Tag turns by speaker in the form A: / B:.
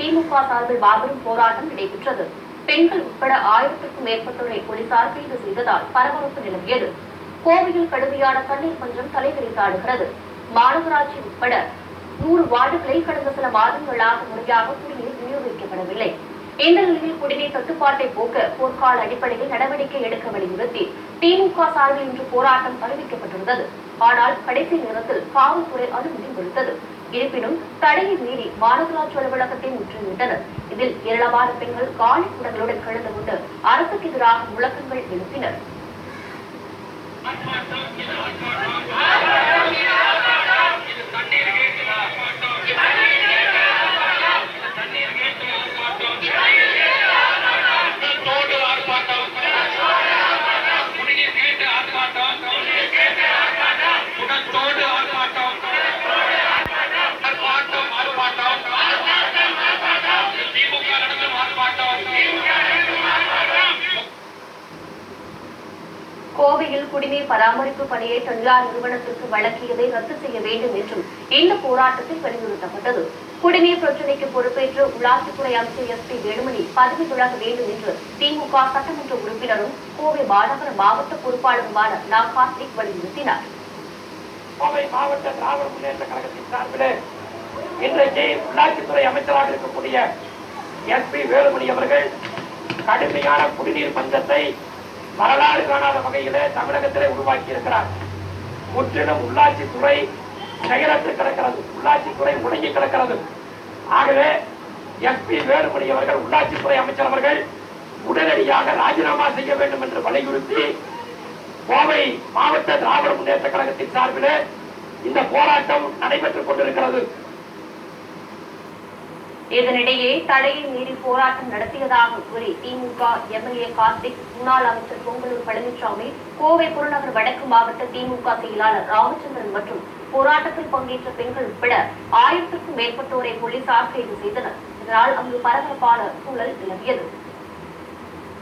A: திமுக சார்பில் மாபெரும் போராட்டம் நடைபெற்றது. பெண்கள் உட்பட ஆயிரத்திற்கும் மேற்பட்டோரை போலீசார் கைது செய்ததால் பரபரப்பு நிலவியது. கோவையில் கடுமையான தண்ணீர் பஞ்சம் தலைவிரித்தாடுகிறது மாநகராட்சி உட்பட நூறு வார்டுகளில் கடந்த சில மாதங்களாக முறையாக குடிநீர் விநியோகிக்கப்படவில்லை. இந்த நிலையில் குடிநீர் தட்டுப்பாட்டை போக்க போர்க்கால அடிப்படையில் நடவடிக்கை எடுக்க வலியுறுத்தி திமுக சார்பில் இன்று போராட்டம் அறிவிக்கப்பட்டிருந்தது ஆனால் கடைசி நேரத்தில் காவல்துறை அனுமதி கொடுத்தது. இருப்பினும் தடையை மீறி மாநகராட்சி அலுவலகத்தை முற்றுகையிட்டனர். இதில் ஏராளமான பெண்கள் காலி குடங்களுடன் கலந்து கொண்டு அரசுக்கு எதிராக முழக்கங்கள் எழுப்பினர். கோவையில் குடிநீர் பராமரிப்பு பணியை தனியார் நிறுவனத்திற்கு வழங்கியதை ரத்து செய்ய வேண்டும் என்றும் இந்த போராட்டத்தில் வலியுறுத்தப்பட்டது குடிநீர் பிரச்சினைக்கு பொறுப்பேற்று உள்ளாட்சித்துறை அமைச்சர் எஸ் பி வேலுமணி பதவி விலக வேண்டும் என்று திமுக சட்டமன்ற உறுப்பினரும் கோவை மாநகர மாவட்ட பொறுப்பாளருமான நா. கார்த்திக் வலியுறுத்தினார்.
B: கோவை மாவட்ட திராவிட முன்னேற்ற கழகத்தின் சார்பிலே இன்றைக்கு உள்ளாட்சித்துறை அமைச்சராக இருக்கக்கூடிய எஸ் பி வேலுமணி அவர்கள் கடுமையான குடிநீர் பஞ்சத்தை வரலாறு காணாத வகையிலே தமிழகத்திலே உருவாக்கி இருக்கிறார் முற்றிலும் உள்ளாட்சித்துறை செயலற்று கிடக்கிறது. உள்ளாட்சித்துறை முடங்கி கிடக்கிறது. ஆகவே எஸ் பி வேலுமணி அவர்கள் உள்ளாட்சித்துறை அமைச்சர் அவர்கள் உடனடியாக ராஜினாமா செய்ய வேண்டும் என்று வலியுறுத்தி கோவை மாவட்ட திராவிட முன்னேற்ற கழகத்தின் சார்பிலே இந்த போராட்டம் நடைபெற்றுக் கொண்டிருக்கிறது.
A: இதனிடையே தடையை மீறி போராட்டம் நடத்தியதாக கூறி திமுக எம்எல்ஏ கார்த்திக் முன்னாள் அமைச்சர் பொங்கலூர் பழனிசாமி கோவை புறநகர் வடக்கு மாவட்ட திமுக செயலாளர் ராமச்சந்திரன் மற்றும் போராட்டத்தில் பங்கேற்ற பெண்கள் உட்பட ஆயிரத்திற்கும் மேற்பட்டோரை போலீசார் கைது செய்தனர். இதனால் அங்கு பரபரப்பான சூழல் நிலவியது.